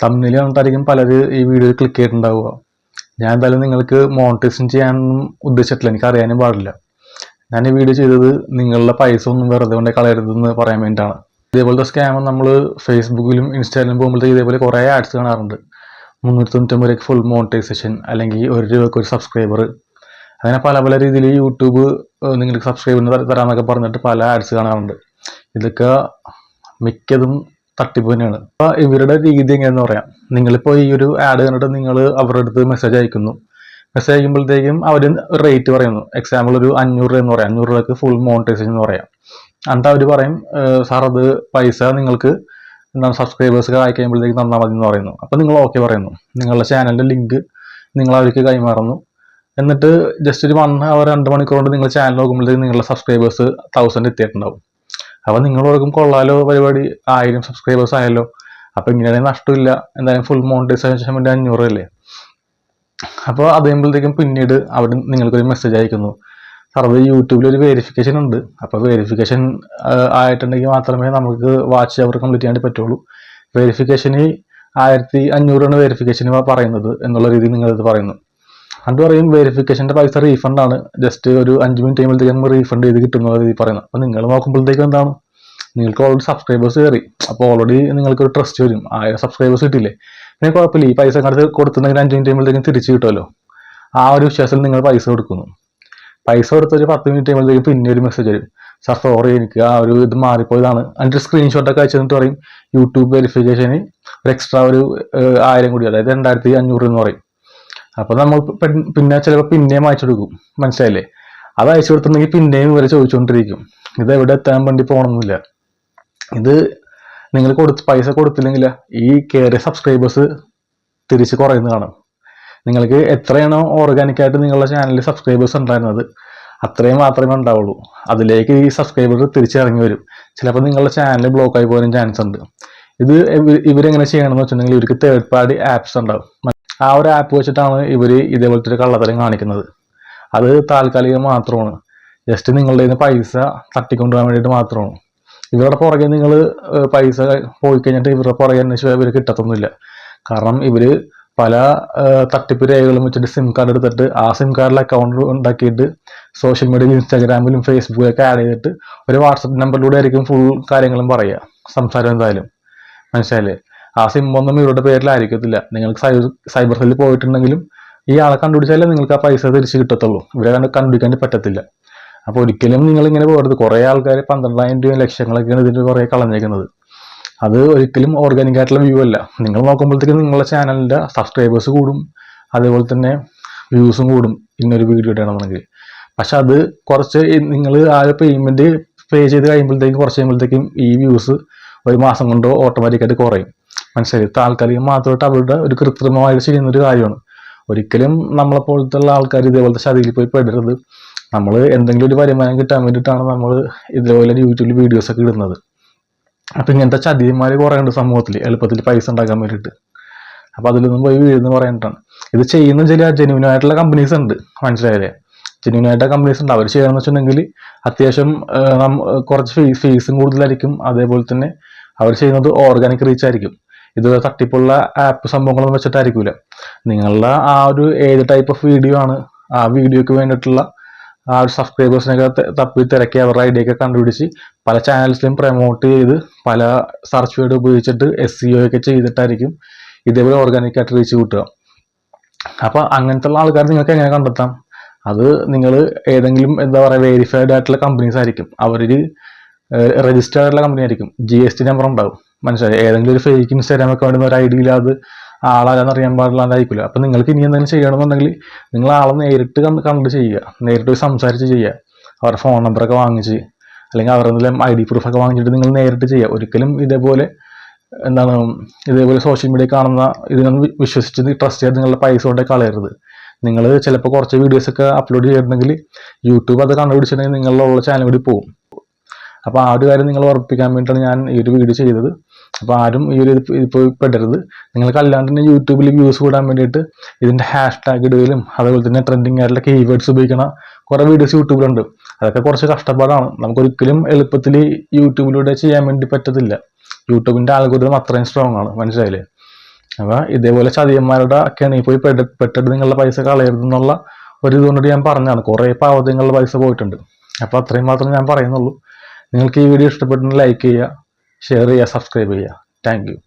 തമ്മിൽ കണ്ടിട്ടായിരിക്കും പലര് ഈ video click ചെയ്തിട്ടുണ്ടാവുക. ഞാൻ എന്തായാലും നിങ്ങൾക്ക് മോണിറ്റൈസേഷൻ ചെയ്യാനൊന്നും ഉദ്ദേശിച്ചിട്ടില്ല. എനിക്ക് അറിയാനും പാടില്ല. ഞാൻ ഈ വീഡിയോ ചെയ്തത് നിങ്ങളുടെ പൈസ ഒന്നും വെറുതെ കൊണ്ട് കളയരുതെന്ന് പറയാൻ വേണ്ടിയിട്ടാണ്. ഇതേപോലത്തെ സ്കാം നമ്മൾ ഫേസ്ബുക്കിലും ഇൻസ്റ്റാഗ്രാമിലും പോകുമ്പോഴത്തേക്ക് ഇതേപോലെ കുറേ ആഡ്സ് കാണാറുണ്ട്. മുന്നൂറ്റി തൊണ്ണൂറ്റൊമ്പത് ഫുൾ മോണിറ്റൈസേഷൻ അല്ലെങ്കിൽ ഒരു രൂപയ്ക്ക് ഒരു സബ്സ്ക്രൈബർ അങ്ങനെ പല പല രീതിയിൽ യൂട്യൂബ് നിങ്ങൾക്ക് സബ്സ്ക്രൈബിന് തരാമെന്നൊക്കെ പറഞ്ഞിട്ട് പല ആഡ്സ് കാണാറുണ്ട്. ഇതൊക്കെ മിക്കതും തട്ടിപ്പ് തന്നെയാണ്. അപ്പോൾ ഇവരുടെ രീതി എങ്ങനെയെന്ന് പറയാം. നിങ്ങളിപ്പോൾ ഈ ഒരു ആഡ് കണ്ടിട്ട് നിങ്ങൾ അവരുടെ അടുത്ത് മെസ്സേജ് അയക്കുന്നു. മെസ്സേജ് അയക്കുമ്പോഴത്തേക്കും അവർ റേറ്റ് പറയുന്നു. എക്സാമ്പിൾ ഒരു അഞ്ഞൂറ് രൂപ എന്ന് പറയാം. അഞ്ഞൂറ് രൂപയ്ക്ക് ഫുൾ മോണിറ്റൈസേഷൻ എന്ന് പറയാം. എന്നിട്ട് അവർ പറയും സാർ അത് പൈസ നിങ്ങൾക്ക് എന്താണ് സബ്സ്ക്രൈബേഴ്സ് അയക്കുമ്പോഴത്തേക്ക് തന്നാൽ മതി എന്ന് പറയുന്നു. അപ്പോൾ നിങ്ങൾ ഓക്കെ പറയുന്നു. നിങ്ങളുടെ ചാനലിന്റെ ലിങ്ക് നിങ്ങൾ അവർക്ക് കൈമാറുന്നു. എന്നിട്ട് ജസ്റ്റ് ഒരു വൺ അവർ രണ്ട് മണിക്കൂർ കൊണ്ട് നിങ്ങൾ ചാനൽ നോക്കുമ്പോഴത്തേക്ക് നിങ്ങളുടെ സബ്സ്ക്രൈബേഴ്സ് തൗസൻഡ് എത്തിയിട്ടുണ്ടാവും. അപ്പോൾ ഓർക്കും കൊള്ളാലോ പരിപാടി. ആയിരം സബ്സ്ക്രൈബേഴ്സ് ആയല്ലോ. അപ്പോൾ ഇങ്ങനെയാണെങ്കിൽ നഷ്ടമില്ല. എന്തായാലും ഫുൾ മോണിറ്റൈസേഷൻ വേണ്ടി അഞ്ഞൂറ് അല്ലേ? അപ്പോൾ അത് കഴിയുമ്പോഴത്തേക്കും പിന്നീട് അവിടെ നിങ്ങൾക്കൊരു മെസ്സേജ് അയക്കുന്നു. സാർ അത് യൂട്യൂബിൽ ഒരു വെരിഫിക്കേഷൻ ഉണ്ട്. അപ്പോൾ വെരിഫിക്കേഷൻ ആയിട്ടുണ്ടെങ്കിൽ മാത്രമേ നമുക്ക് വാച്ച് അവർ കംപ്ലീറ്റ് ചെയ്യാൻ പറ്റുള്ളൂ. വെരിഫിക്കേഷന് ആയിരത്തി അഞ്ഞൂറാണ് വെരിഫിക്കേഷന് പറയുന്നത് എന്നുള്ള രീതിയിൽ നിങ്ങളിത് പറയുന്നു. അത് പറയും വെരിഫിക്കേഷന്റെ പൈസ റീഫണ്ട് ആണ്. ജസ്റ്റ് ഒരു അഞ്ച് മിനിറ്റ് കഴിയുമ്പോഴത്തേക്കും റീഫണ്ട് ചെയ്ത് കിട്ടുന്നത് ഈ പറയുന്നത്. അപ്പോൾ നിങ്ങൾ നോക്കുമ്പോഴത്തേക്ക് എന്താണ്? നിങ്ങൾക്ക് ഓൾറെഡി സബ്സ്ക്രൈബേഴ്സ് കയറി. അപ്പോൾ ഓൾറെഡി നിങ്ങൾക്ക് ഒരു ട്രസ്റ്റ് വരും. ആയിരം സബ്സ്ക്രൈബേഴ്സ് കിട്ടില്ലേ പിന്നെ കുഴപ്പമില്ല. ഈ പൈസ കടത്ത് കൊടുത്തുണ്ടെങ്കിൽ അഞ്ച് മിനിറ്റ് കഴിയുമ്പോഴത്തേക്കും തിരിച്ച് കിട്ടുമല്ലോ. ആ ഒരു വിശ്വാസത്തിൽ നിങ്ങൾ പൈസ കൊടുക്കുന്നു. പൈസ കൊടുത്ത ഒരു പത്ത് മിനിറ്റ് കഴിയുമ്പോഴത്തേക്കും പിന്നെ ഒരു മെസ്സേജ് വരും. സാർ സോറി എനിക്ക് ആ ഒരു ഇത് മാറിപ്പോയതാണ്. അതിന്റെ സ്ക്രീൻഷോട്ടൊക്കെ അയച്ചു തന്നിട്ട് പറയും യൂട്യൂബ് വെരിഫിക്കേഷന് ഒരു എക്സ്ട്രാ ഒരു ആയിരം കൂടി അതായത് രണ്ടായിരത്തി അഞ്ഞൂറ് എന്ന് പറയും. അപ്പോൾ നമ്മൾ പിന്നെ ചിലപ്പോൾ പിന്നെയും അയച്ചു കൊടുക്കും മനസ്സിലായില്ലേ? അത് അയച്ചു കൊടുത്തിട്ടുണ്ടെങ്കിൽ പിന്നെയും ഇവരെ ചോദിച്ചുകൊണ്ടിരിക്കും. ഇത് എവിടെ എത്താൻ വേണ്ടി പോകണമെന്നില്ല ഇത് നിങ്ങൾ കൊടുത്ത് പൈസ കൊടുത്തില്ലെങ്കിൽ ഈ കയറിയ സബ്സ്ക്രൈബേഴ്സ് തിരിച്ച് കുറയുന്നത് കാണും. നിങ്ങൾക്ക് എത്രയാണോ ഓർഗാനിക്കായിട്ട് നിങ്ങളുടെ ചാനലിൽ സബ്സ്ക്രൈബേഴ്സ് ഉണ്ടായിരുന്നത് അത്രയും മാത്രമേ ഉണ്ടാവുള്ളൂ. അതിലേക്ക് ഈ സബ്സ്ക്രൈബർ തിരിച്ചിറങ്ങി വരും. ചിലപ്പോൾ നിങ്ങളുടെ ചാനൽ ബ്ലോക്ക് ആയി പോകാനും ചാൻസ് ഉണ്ട്. ഇത് ഇവ- ഇവരെങ്ങനെ ചെയ്യണമെന്ന് വെച്ചിട്ടുണ്ടെങ്കിൽ ഇവർക്ക് തേർഡ് പാർട്ടി ആപ്സ് ഉണ്ടാവും. ആ ഒരു ആപ്പ് വെച്ചിട്ടാണ് ഇവർ ഇതേപോലത്തെ ഒരു കള്ളത്തരം കാണിക്കുന്നത്. അത് താൽക്കാലികം മാത്രമാണ്. ജസ്റ്റ് നിങ്ങളുടെ നിന്ന് പൈസ തട്ടിക്കൊണ്ടുപോകാൻ വേണ്ടിയിട്ട് മാത്രമാണ്. ഇവരുടെ പുറകെ നിങ്ങൾ പൈസ പോയി കഴിഞ്ഞിട്ട് ഇവരുടെ പുറകെ അന്വേഷിച്ച് ഇവർ കിട്ടത്തൊന്നുമില്ല. കാരണം ഇവർ പല തട്ടിപ്പ് രേഖകളും വെച്ചിട്ട് സിം കാർഡ് എടുത്തിട്ട് ആ സിം കാർഡിൽ അക്കൗണ്ട് ഉണ്ടാക്കിയിട്ട് സോഷ്യൽ മീഡിയയിൽ ഇൻസ്റ്റാഗ്രാമിലും ഫേസ്ബുക്കിലൊക്കെ ആഡ് ചെയ്തിട്ട് ഒരു വാട്സപ്പ് നമ്പറിലൂടെ ആയിരിക്കും ഫുൾ കാര്യങ്ങളും പറയുക. സംസാരം എന്തായാലും. മനസ്സിലായില്ലേ? ആ സിം ഒന്നും ഇവരുടെ പേരിലായിരിക്കത്തില്ല. നിങ്ങൾക്ക് സൈബർ സെല്ലിൽ പോയിട്ടുണ്ടെങ്കിലും ഈ ആളെ കണ്ടുപിടിച്ചാലേ നിങ്ങൾക്ക് ആ പൈസ തിരിച്ച് കിട്ടത്തുള്ളൂ. ഇവരെ കണ്ട് കണ്ടുപിടിക്കാൻ പറ്റത്തില്ല. അപ്പോൾ ഒരിക്കലും നിങ്ങൾ ഇങ്ങനെ പോകരുത്. കുറേ ആൾക്കാർ പന്ത്രണ്ടായിരം രൂപ ലക്ഷങ്ങളൊക്കെയാണ് ഇതിന് കുറേ കളഞ്ഞേക്കുന്നത്. അത് ഒരിക്കലും ഓർഗാനിക് ആയിട്ടുള്ള വ്യൂ അല്ല. നിങ്ങൾ നോക്കുമ്പോഴത്തേക്കും നിങ്ങളുടെ ചാനലിന്റെ സബ്സ്ക്രൈബേഴ്സ് കൂടും. അതേപോലെ തന്നെ വ്യൂസും കൂടും. ഇന്നൊരു വീഡിയോ ഇടണമെന്നുണ്ടെങ്കിൽ. പക്ഷെ അത് കുറച്ച് നിങ്ങൾ ആ പേയ്മെന്റ് പേ ചെയ്ത് കഴിയുമ്പോഴത്തേക്കും കുറച്ച് കഴിയുമ്പോഴത്തേക്കും ഈ വ്യൂസ് ഒരു മാസം കൊണ്ടോ ഓട്ടോമാറ്റിക്കായിട്ട് കുറയും. മനസ്സിലായി? താൽക്കാലികം മാത്രമായിട്ട് അവരുടെ ഒരു കൃത്രിമമായിട്ട് ചെയ്യുന്ന ഒരു കാര്യമാണ്. ഒരിക്കലും നമ്മളെപ്പോലത്തെ ഉള്ള ആൾക്കാർ ഇതേപോലത്തെ ശതിയിൽ പോയി പെടരുത്. നമ്മൾ എന്തെങ്കിലും ഒരു വരുമാനം കിട്ടാൻ വേണ്ടിയിട്ടാണ് നമ്മൾ ഇതേപോലെ യൂട്യൂബിൽ വീഡിയോസ് ഒക്കെ ഇടുന്നത്. അപ്പൊ ഇങ്ങനത്തെ ചതിയന്മാർ കുറേ ഉണ്ട് സമൂഹത്തിൽ എളുപ്പത്തിൽ പൈസ ഉണ്ടാക്കാൻ വേണ്ടിയിട്ട്. അപ്പൊ അതിലൊന്നും പോയി വീഴുന്ന പറയാനിട്ടാണ് ഇത് ചെയ്യുന്ന ചില ജെന്യൂൻ ആയിട്ടുള്ള കമ്പനീസ് ഉണ്ട് മനസ്സിലായില്ലേ? ജെന്യൂൻ ആയിട്ടുള്ള കമ്പനീസ് ഉണ്ട്. അവർ ചെയ്യണമെന്ന് വെച്ചിട്ടുണ്ടെങ്കിൽ അത്യാവശ്യം കുറച്ച് ഫീസും കൂടുതലായിരിക്കും. അതേപോലെ തന്നെ അവർ ചെയ്യുന്നത് ഓർഗാനിക് റീച്ച് ആയിരിക്കും. ഇത് തട്ടിപ്പുള്ള ആപ്പ് സംഭവങ്ങളൊന്നും വെച്ചിട്ടായിരിക്കൂല. നിങ്ങളുടെ ആ ഒരു ഏത് ടൈപ്പ് ഓഫ് വീഡിയോ ആണ് ആ വീഡിയോക്ക് വേണ്ടിയിട്ടുള്ള ആ ഒരു സബ്സ്ക്രൈബേഴ്സിനൊക്കെ തപ്പി തിരക്കി അവരുടെ ഐഡിയ ഒക്കെ കണ്ടുപിടിച്ച് പല ചാനൽസിലും പ്രൊമോട്ട് ചെയ്ത് പല സെർച്ച് വേർഡ് ഉപയോഗിച്ചിട്ട് എസ് സി ഒ ഒക്കെ ചെയ്തിട്ടായിരിക്കും ഇതേപോലെ ഓർഗാനിക് ആയിട്ട് റീച്ച് കിട്ടുക. അപ്പോൾ അങ്ങനത്തെ ഉള്ള ആൾക്കാർ നിങ്ങൾക്ക് എങ്ങനെ കണ്ടെത്താം? അത് നിങ്ങൾ ഏതെങ്കിലും എന്താ പറയുക വെരിഫൈഡ് ആയിട്ടുള്ള കമ്പനീസ് ആയിരിക്കും. അവരൊരു രജിസ്റ്റേർഡ് ആയിട്ടുള്ള കമ്പനി ആയിരിക്കും. ജി എസ് ടി നമ്പർ ഉണ്ടാവും. മനസ്സിലായി. ഏതെങ്കിലും ഒരു ഫേക്ക് ഇൻസ്റ്റാഗ്രാം അക്കൗണ്ട് ഒരു ഐ ഡി ഇല്ലാതെ ആളാരാന്ന് അറിയാൻ പാടില്ലാണ്ടായിരിക്കില്ല അപ്പൊ നിങ്ങൾക്ക് ഇനി എന്തെങ്കിലും ചെയ്യണമെന്നുണ്ടെങ്കിൽ നിങ്ങൾ ആളെ നേരിട്ട് കണ്ട് ചെയ്യുക. നേരിട്ട് സംസാരിച്ച് ചെയ്യുക. അവരുടെ ഫോൺ നമ്പറൊക്കെ വാങ്ങിച്ച് അല്ലെങ്കിൽ അവരുടെ എന്തെങ്കിലും ഐ ഡി പ്രൂഫ് ഒക്കെ വാങ്ങിച്ചിട്ട് നിങ്ങൾ നേരിട്ട് ചെയ്യുക. ഒരിക്കലും ഇതേപോലെ എന്താണ് ഇതേപോലെ സോഷ്യൽ മീഡിയ കാണുന്ന ഇതിനൊന്നും വിശ്വസിച്ച് ട്രസ്റ്റ് ചെയ്ത് നിങ്ങളുടെ പൈസ കൊണ്ടേ കളയരുത്. നിങ്ങൾ ചിലപ്പോൾ കുറച്ച് വീഡിയോസ് ഒക്കെ അപ്ലോഡ് ചെയ്തിട്ടുണ്ടെങ്കിൽ യൂട്യൂബ് അത് കണ്ടുപിടിച്ചിട്ടുണ്ടെങ്കിൽ നിങ്ങളുള്ള ചാനൽ കൂടി പോകും. അപ്പോൾ ആ ഒരു കാര്യം നിങ്ങൾ ഉറപ്പിക്കാൻ വേണ്ടിയിട്ടാണ് ഞാൻ ഈ ഒരു വീഡിയോ ചെയ്തത്. അപ്പോൾ ആരും ഈ ഒരു ഇപ്പോൾ പെടരുത്. നിങ്ങൾക്ക് അല്ലാണ്ട് തന്നെ യൂട്യൂബിൽ വ്യൂസ് കൂടാൻ വേണ്ടിയിട്ട് ഇതിന്റെ ഹാഷ് ടാഗ് ഇടുകയും അതുപോലെ തന്നെ ട്രെൻഡിങ് ആയിട്ടുള്ള കീവേഡ്സ് ഉപയോഗിക്കണ കുറേ വീഡിയോസ് യൂട്യൂബിലുണ്ട്. അതൊക്കെ കുറച്ച് കഷ്ടപ്പാടാണ്. നമുക്ക് നമുക്കൊരിക്കലും എളുപ്പത്തിൽ യൂട്യൂബിലൂടെ ചെയ്യാൻ വേണ്ടി പറ്റത്തില്ല. യൂട്യൂബിന്റെ ആൽഗോരിതം അത്രയും സ്ട്രോങ് ആണ്. മനസ്സിലായില്ലേ? അപ്പോൾ ഇതേപോലെ ചതിയന്മാരുടെ കെണി പോയി പെട്ട് പെട്ടിട്ട് നിങ്ങളുടെ പൈസ കളയരുത് എന്നുള്ള ഒരു ഇതുകൊണ്ടിട്ട് ഞാൻ പറഞ്ഞതാണ്. കുറേ പാവത്തിൽ നിങ്ങളുടെ പൈസ പോയിട്ടുണ്ട്. അപ്പോൾ അത്രയും മാത്രമേ ഞാൻ പറയുന്നുള്ളൂ. നിങ്ങൾക്ക് ഈ വീഡിയോ ഇഷ്ടപ്പെട്ടെങ്കിൽ ലൈക്ക് ചെയ്യുക. ഷെയർ ചെയ്യുക സബ്സ്ക്രൈബ് ചെയ്യുക. താങ്ക്